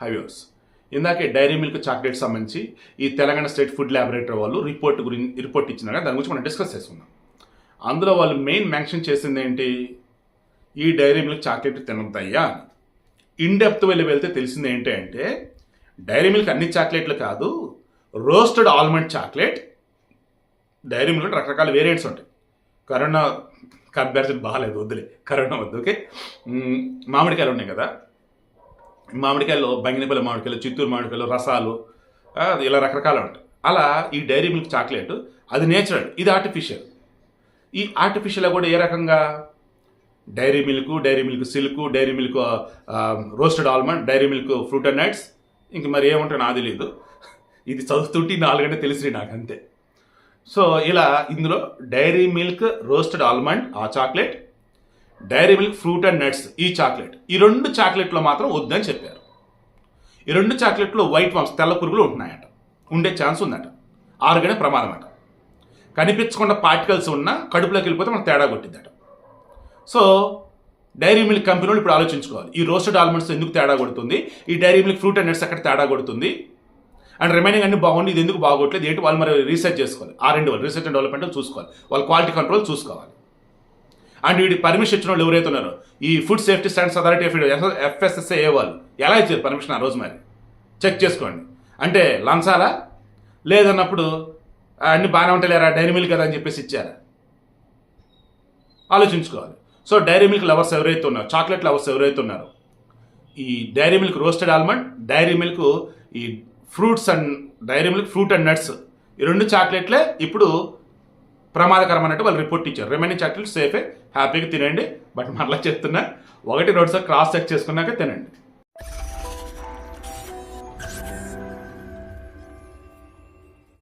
Highways. ఇందాకే dairy milk chocolate సంబంధించి ఈ తెలంగాణ స్టేట్ ఫుడ్ ల్యాబొరేటరీ వాళ్ళు రిపోర్ట్ గురించి రిపోర్ట్ ఇచ్చినాక దాని గురించి మనం డిస్కస్ చేసుకుందాం అందులో వాళ్ళు మెయిన్ మెన్షన్ చేసింది ఏంటి? ఈ డైరీ మిల్క్ చాక్లెట్ తినద్దయ్యా అని ఇన్ డెప్త్ వెళ్ళి వెళ్తే తెలిసింది ఏంటి అంటే డైరీ మిల్క్ అన్ని చాక్లెట్లు కాదు roasted almond chocolate dairy milk రకరకాల వేరియంట్స్ ఉంటాయి. కరోనా కంపారిజన్ బాగాలేదు వద్దులే. కరోనా వద్దు ఓకే? మామిడికాయలు ఉన్నాయి కదా. మామిడికాయలు బంగినపల్లి మామిడికాయలు చిత్తూరు మామిడికాయలు రసాలు ఇలా రకరకాలు ఉంటాయి. అలా ఈ డైరీ మిల్క్ చాక్లెట్ అది నేచురల్ ఇది ఆర్టిఫిషియల్ ఈ ఆర్టిఫిషియల్ కూడా ఏ రకంగా? Dairy milk dairy milk silk dairy milk roasted almond dairy milk fruit and nuts ఇంక మరి ఏముంటాయో నాకు తెలియదు ఇది చదువుతుంటే నాలుగంటే తెలిసి నాకు అంతే. సో ఇలా ఇందులో డైరీ మిల్క్ రోస్టెడ్ ఆల్మండ్ ఆ chocolate dairy milk fruit and nuts ఈ చాక్లెట్. ఈ రెండు చాక్లెట్లో మాత్రం వద్దని చెప్పారు. ఈ రెండు చాక్లెట్లో వైట్ వామ్స్ తెల్ల పురుగులు ఉంటున్నాయట. ఉండే ఛాన్స్ ఉందట. ఆరుగనే ప్రమాదం అట. కనిపించకుండా పార్టికల్స్ ఉన్నా కడుపులోకి వెళ్ళిపోతే మనకు తేడా కొట్టిద్దట సో డైరీ మిల్క్ కంపెనీ వాళ్ళు ఇప్పుడు ఆలోచించుకోవాలి. ఈ రోస్టెడ్ ఆల్మండ్స్ ఎందుకు తేడా కొడుతుంది? ఈ dairy milk fruit and nuts ఎక్కడ తేడా కొడుతుంది? అండ్ రిమైనింగ్ అన్ని బాగుంది ఇది ఎందుకు బాగోట్లేదు? ఏంటి వాళ్ళు మరి రీసెర్చ్ చేసుకోవాలి. ఆ రెండు వాళ్ళు రీసెర్చ్ అండ్ డెవలప్మెంట్ చూసుకోవాలి. వాళ్ళ క్వాలిటీ కంట్రోల్ చూసుకోవాలి. అండ్ వీడి పర్మిషన్ ఇచ్చిన వాళ్ళు ఎవరైతే ఉన్నారో ఈ food safety standards authority of India FSSA వాళ్ళు ఎలా ఇచ్చారు పర్మిషన్ ఆ రోజు మరి? చెక్ చేసుకోండి. అంటే లంచాలా? లేదన్నప్పుడు అన్ని బాగానే ఉంటాయి డైరీ మిల్క్ కదా అని చెప్పేసి ఇచ్చారా? ఆలోచించుకోవాలి. సో డైరీ మిల్క్ లవర్స్ ఎవరైతే ఉన్నారో చాక్లెట్ లవర్స్ ఎవరైతే ఉన్నారో ఈ dairy milk roasted almond dairy milk ఈ fruits and dairy milk fruit and nuts ఈ రెండు చాక్లెట్లే ఇప్పుడు ప్రమాదకరం అన్నట్టు వాళ్ళు రిపోర్ట్ ఇచ్చారు. రిమైనింగ్ చాక్లెట్స్ సేఫే హ్యాపీగా తినండి బట్ మరలా చెప్తున్నా ఒకటి రోడ్ సార్ క్రాస్ చెక్ చేసుకున్నాక తినండి.